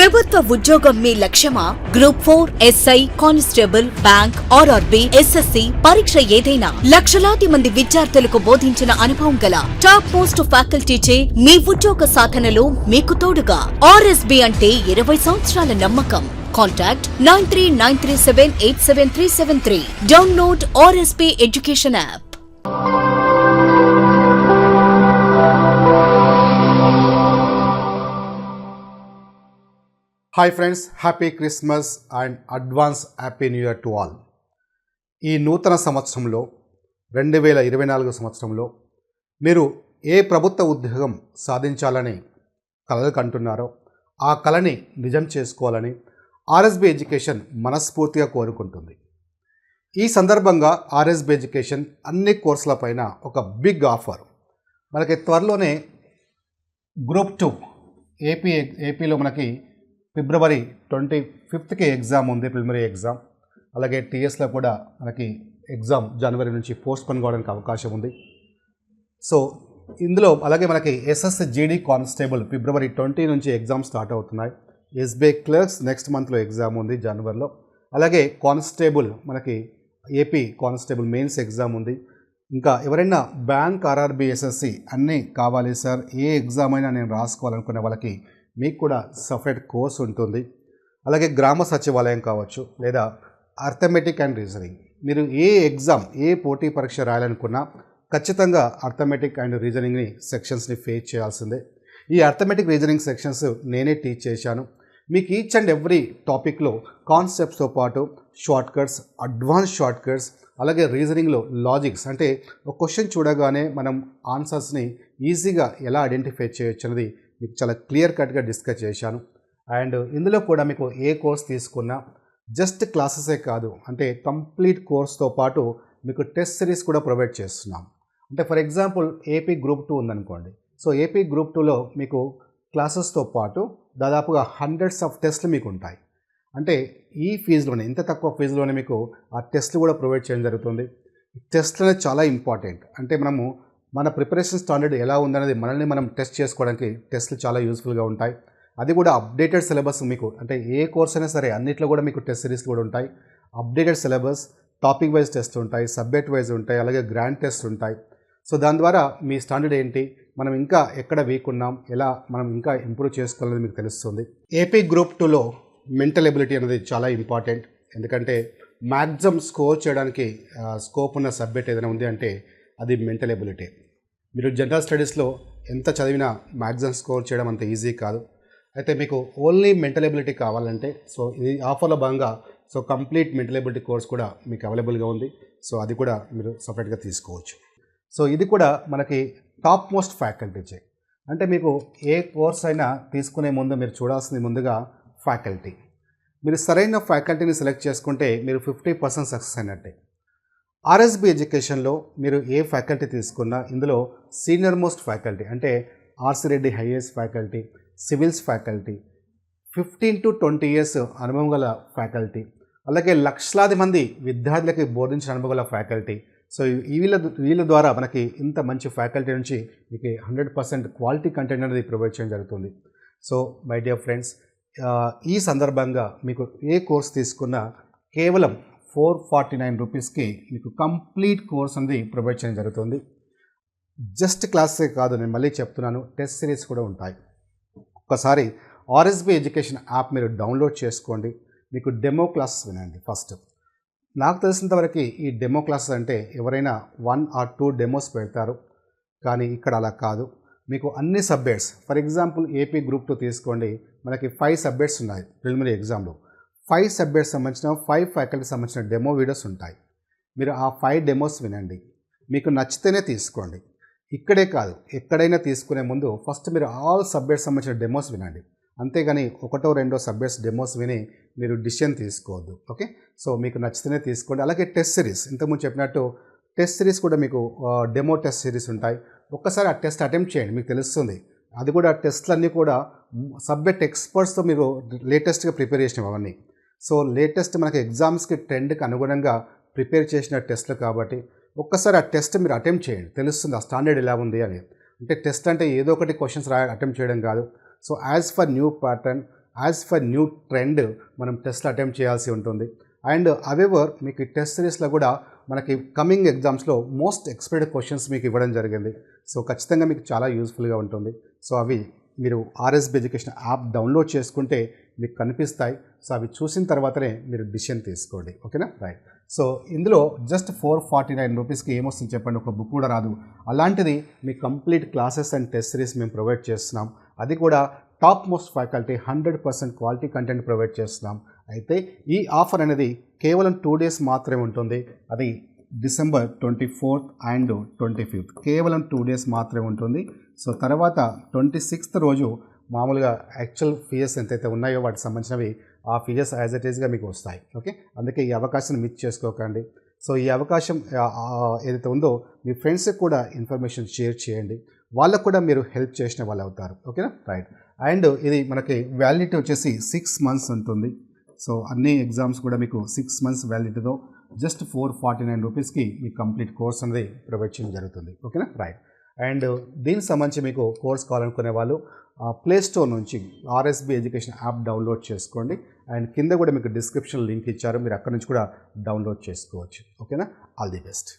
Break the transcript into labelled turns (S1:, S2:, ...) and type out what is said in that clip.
S1: ప్రభుత్వ ఉద్యోగం మీ లక్ష్యమా? Group four SI constable bank RRB SSC పరీక్ష ఏదైనా? లక్షలాది మంది విద్యార్థులకు బోధించిన అనుభవం గల టాప్ మోస్ట్ ఫ్యాకల్టీచే మీ ఉద్యోగ సాధనలో మీకు తోడుగా. ఆర్ఎస్బి అంటే ఇరవై సంవత్సరాల నమ్మకం. Contact nine three nine three seven eight seven three seven three download RSB education app
S2: hi friends happy Christmas and advance happy new year to all ఈ నూతన సంవత్సరంలో రెండు వేల ఇరవై నాలుగు సంవత్సరంలో మీరు ఏ ప్రభుత్వ ఉద్యోగం సాధించాలని కలలు కంటున్నారో ఆ కళని నిజం చేసుకోవాలని ఆర్ఎస్బి ఎడ్యుకేషన్ మనస్ఫూర్తిగా కోరుకుంటుంది. ఈ సందర్భంగా ఆర్ఎస్బి ఎడ్యుకేషన్ అన్ని కోర్సులపైన ఒక బిగ్ ఆఫర్. మనకి త్వరలోనే గ్రూప్ టూ ఏపీ ఏపీలో మనకి ఫిబ్రవరి ట్వంటీ ఫిఫ్త్కి ఎగ్జామ్ ఉంది ప్రిలిమినరీ ఎగ్జామ్. అలాగే టీఎస్లో కూడా మనకి ఎగ్జామ్ జనవరి నుంచి పోస్ట్ పోన్ కావడానికి అవకాశం ఉంది. సో ఇందులో అలాగే మనకి SS GD constable February twenty నుంచి ఎగ్జామ్ స్టార్ట్ అవుతున్నాయి. ఎస్బీఐ క్లర్క్స్ నెక్స్ట్ మంత్లో ఎగ్జామ్ ఉంది జనవరిలో. అలాగే కానిస్టేబుల్ మనకి ఏపీ కానిస్టేబుల్ మెయిన్స్ ఎగ్జామ్ ఉంది. ఇంకా ఎవరైనా బ్యాంక్ ఆర్ఆర్బి ఎస్ఎస్సి అన్నీ కావాలి సార్ ఏ ఎగ్జామ్ అయినా నేను రాసుకోవాలనుకునే వాళ్ళకి మీకు కూడా సపరేట్ కోర్స్ ఉంటుంది. అలాగే గ్రామ సచివాలయం కావచ్చు లేదా అర్థమెటిక్ అండ్ రీజనింగ్ మీరు ఏ ఎగ్జామ్ ఏ పోటీ పరీక్ష రాయాలనుకున్నా ఖచ్చితంగా అర్థమెటిక్ అండ్ రీజనింగ్ని సెక్షన్స్ని ఫేస్ చేయాల్సిందే. ఈ అర్థమెటిక్ రీజనింగ్ సెక్షన్స్ నేనే టీచ్ చేశాను. మీకు ఈచ్ అండ్ ఎవ్రీ టాపిక్లో కాన్సెప్ట్స్తో పాటు shortcuts advance shortcuts అలాగే రీజనింగ్లో లాజిక్స్ అంటే ఒక క్వశ్చన్ చూడగానే మనం ఆన్సర్స్ని ఈజీగా ఎలా ఐడెంటిఫై చేయొచ్చు అనేది మీకు చాలా క్లియర్ కట్గా డిస్కస్ చేశాను. అండ్ ఇందులో కూడా మీకు ఏ కోర్స్ తీసుకున్నా జస్ట్ క్లాసెసే కాదు అంటే కంప్లీట్ కోర్స్తో పాటు మీకు టెస్ట్ సిరీస్ కూడా ప్రొవైడ్ చేస్తున్నాం. అంటే for example AP group two ఉందనుకోండి. సో ఏపీ గ్రూప్ టూలో మీకు క్లాసెస్తో పాటు దాదాపుగా హండ్రెడ్స్ ఆఫ్ టెస్ట్లు మీకు ఉంటాయి. అంటే ఈ ఫీజులోనే ఇంత తక్కువ ఫీజులోనే మీకు ఆ టెస్ట్లు కూడా ప్రొవైడ్ చేయడం జరుగుతుంది. టెస్ట్లు అనేది చాలా ఇంపార్టెంట్. అంటే మనము మన ప్రిపరేషన్ స్టాండర్డ్ ఎలా ఉందనేది మనల్ని మనం టెస్ట్ చేసుకోవడానికి టెస్ట్లు చాలా యూస్ఫుల్గా ఉంటాయి. అది కూడా అప్డేటెడ్ సిలబస్ మీకు అంటే ఏ కోర్స్ అయినా సరే అన్నిట్లో కూడా మీకు టెస్ట్ సిరీస్ కూడా ఉంటాయి. Updated syllabus topic wise test ఉంటాయి సబ్జెక్ట్ వైజ్ ఉంటాయి అలాగే గ్రాండ్ టెస్ట్ ఉంటాయి. సో దాని ద్వారా మీ స్టాండర్డ్ ఏంటి మనం ఇంకా ఎక్కడ వీక్ ఉన్నాం ఎలా మనం ఇంకా ఇంప్రూవ్ చేసుకోవాలనేది మీకు తెలుస్తుంది. ఏపీ గ్రూప్ టూలో మెంటల్ ఎబిలిటీ అనేది చాలా ఇంపార్టెంట్ ఎందుకంటే మ్యాక్సిమం స్కోర్ చేయడానికి స్కోప్ ఉన్న సబ్జెక్ట్ ఏదైనా ఉంది అంటే అది మెంటల్ ఎబిలిటీ మీరు జనరల్ స్టడీస్లో ఎంత చదివినా మ్యాక్సిమం స్కోర్ చేయడం అంత ఈజీ కాదు. అయితే మీకు ఓన్లీ మెంటల్ ఎబిలిటీ కావాలంటే సో ఇది ఆఫర్లో భాగంగా so complete mental ability course కూడా మీకు అవైలబుల్గా ఉంది. సో అది కూడా మీరు సపరేట్గా తీసుకోవచ్చు. సో ఇది కూడా మనకి టాప్ మోస్ట్ ఫ్యాకల్టీచే అంటే మీకు ఏ కోర్స్ అయినా తీసుకునే ముందు మీరు చూడాల్సింది ముందుగా ఫ్యాకల్టీ మీరు సరైన ఫ్యాకల్టీని సెలెక్ట్ చేసుకుంటే మీరు ఫిఫ్టీ పర్సెంట్ సక్సెస్ అయినట్టే. ఆర్ఎస్బి ఎడ్యుకేషన్లో మీరు ఏ ఫ్యాకల్టీ తీసుకున్నా ఇందులో సీనియర్ మోస్ట్ ఫ్యాకల్టీ అంటే RC Reddy highest faculty civils faculty fifteen to twenty years అనుభవం గల ఫ్యాకల్టీ అలాగే లక్షలాది మంది విద్యార్థులకి బోధించిన అనుభవం గల ఫ్యాకల్టీ. సో వీళ్ళ వీళ్ళ ద్వారా మనకి ఇంత మంచి ఫ్యాకల్టీ నుంచి మీకు హండ్రెడ్ పర్సెంట్ క్వాలిటీ కంటెంట్ అనేది ప్రొవైడ్ చేయడం జరుగుతుంది. సో మై డియర్ ఫ్రెండ్స్ ఈ సందర్భంగా మీకు ఏ కోర్స్ తీసుకున్నా కేవలం ఫోర్ ఫార్టీ నైన్ రూపీస్కి మీకు కంప్లీట్ కోర్స్ అనేది ప్రొవైడ్ చేయడం జరుగుతుంది. జస్ట్ క్లాసే కాదు నేను మళ్ళీ చెప్తున్నాను టెస్ట్ సిరీస్ కూడా ఉంటాయి. ఒకసారి ఆర్ఎస్బి ఎడ్యుకేషన్ యాప్ మీరు డౌన్లోడ్ చేసుకోండి మీకు డెమో క్లాసెస్ వినండి ఫస్ట్. నాకు తెలిసినంతవరకు ఈ డెమో క్లాసెస్ అంటే ఎవరైనా వన్ ఆర్ టూ డెమోస్ పెడతారు కానీ ఇక్కడ అలా కాదు. మీకు అన్ని subjects for example AP group two తీసుకోండి మనకి ఫైవ్ సబ్జెక్ట్స్ ఉన్నాయి ప్రిలిమినరీ ఎగ్జామ్లో. ఫైవ్ సబ్జెక్ట్స్ సంబంధించిన ఫైవ్ ఫ్యాకల్టీ సంబంధించిన డెమో వీడియోస్ ఉంటాయి. మీరు ఆ ఫైవ్ డెమోస్ వినండి. మీకు నచ్చితేనే తీసుకోండి. ఇక్కడే కాదు ఎక్కడైనా తీసుకునే ముందు ఫస్ట్ మీరు ఆల్ సబ్జెక్ట్స్ సంబంధించిన డెమోస్ వినండి. అంతేగాని ఒకటో రెండో సబ్జెక్ట్స్ డెమోస్ విని మీరు డిసిషన్ తీసుకోవద్దు. ఓకే సో మీకు నచ్చితేనే తీసుకోండి. అలాగే టెస్ట్ సిరీస్ ఇంతకుముందు చెప్పినట్టు టెస్ట్ సిరీస్ కూడా మీకు డెమో టెస్ట్ సిరీస్ ఉంటాయి. ఒక్కసారి ఆ టెస్ట్ అటెంప్ట్ చేయండి. మీకు తెలుస్తుంది. అది కూడా టెస్ట్లన్నీ కూడా సబ్జెక్ట్ ఎక్స్పర్ట్స్తో మీరు లేటెస్ట్గా ప్రిపేర్ చేసినవి అవన్నీ. సో లేటెస్ట్ మనకి ఎగ్జామ్స్కి ట్రెండ్కి అనుగుణంగా ప్రిపేర్ చేసిన టెస్ట్లు కాబట్టి ఒక్కసారి ఆ టెస్ట్ మీరు అటెంప్ట్ చేయండి. తెలుస్తుంది ఆ స్టాండర్డ్ ఎలా ఉంది అని. అంటే టెస్ట్ అంటే ఏదో ఒకటి క్వశ్చన్స్ రా అటెంప్ట్ చేయడం కాదు. So as per new pattern as per new trend మనం టెస్ట్లు అటెంప్ట్ చేయాల్సి ఉంటుంది. అండ్ అవెవర్ మీకు టెస్ట్ సిరీస్లో కూడా మనకి కమింగ్ ఎగ్జామ్స్లో మోస్ట్ ఎక్స్పెక్టెడ్ క్వశ్చన్స్ మీకు ఇవ్వడం జరిగింది. సో ఖచ్చితంగా మీకు చాలా యూస్ఫుల్గా ఉంటుంది. సో అవి మీరు ఆర్ఎస్బి ఎడ్యుకేషన్ యాప్ డౌన్లోడ్ చేసుకుంటే మీకు కనిపిస్తాయి. సో అవి చూసిన తర్వాతనే మీరు డిసిషన్ తీసుకోండి. ఓకేనా? రైట్. సో ఇందులో జస్ట్ ఫోర్ ఫార్టీ నైన్ రూపీస్కి ఏమొస్తుంది చెప్పండి? ఒక బుక్ కూడా రాదు. అలాంటిది మీ complete classes and test series మేము ప్రొవైడ్ చేస్తున్నాం. అది కూడా top most faculty hundred percent quality content provide చేస్తున్నాం. అయితే ఈ ఆఫర్ అనేది కేవలం టూ డేస్ మాత్రమే ఉంటుంది. అది December twenty fourth and twenty fifth. కేవలం టూ డేస్ మాత్రమే ఉంటుంది. సో తర్వాత ట్వంటీ సిక్స్త్ రోజు మామూలుగా యాక్చువల్ ఫీజెస్ ఎంతైతే ఉన్నాయో వాటికి సంబంధించినవి ఆ ఫీజెస్ యాజ్ ఇట్ ఈస్గా మీకు వస్తాయి. ఓకే అందుకే ఈ అవకాశాన్ని మిస్ చేసుకోకండి. సో ఈ అవకాశం ఏదైతే ఉందో మీ ఫ్రెండ్స్కి కూడా ఇన్ఫర్మేషన్ షేర్ చేయండి. వాళ్ళకు కూడా మీరు హెల్ప్ చేసిన వాళ్ళు అవుతారు. ఓకేనా రైట్ అండ్ ఇది మనకి వ్యాలిడిటీ వచ్చేసి సిక్స్ మంత్స్ ఉంటుంది. సో అన్ని ఎగ్జామ్స్ కూడా మీకు సిక్స్ మంత్స్ వ్యాలిడిటీతో జస్ట్ ఫోర్ ఫార్టీ నైన్ రూపీస్కి మీ కంప్లీట్ కోర్స్ అనేది ప్రొవైడ్ చేయడం జరుగుతుంది. ఓకేనా రైట్ అండ్ దీనికి సంబంధించి మీకు కోర్స్ కావాలనుకునే వాళ్ళు ప్లేస్టోర్ నుంచి ఆర్ఎస్బి ఎడ్యుకేషన్ యాప్ డౌన్లోడ్ చేసుకోండి. అండ్ కింద కూడా మీకు డిస్క్రిప్షన్ లింక్ ఇచ్చారు. మీరు అక్కడ నుంచి కూడా డౌన్లోడ్ చేసుకోవచ్చు. ఓకేనా ఆల్ ది బెస్ట్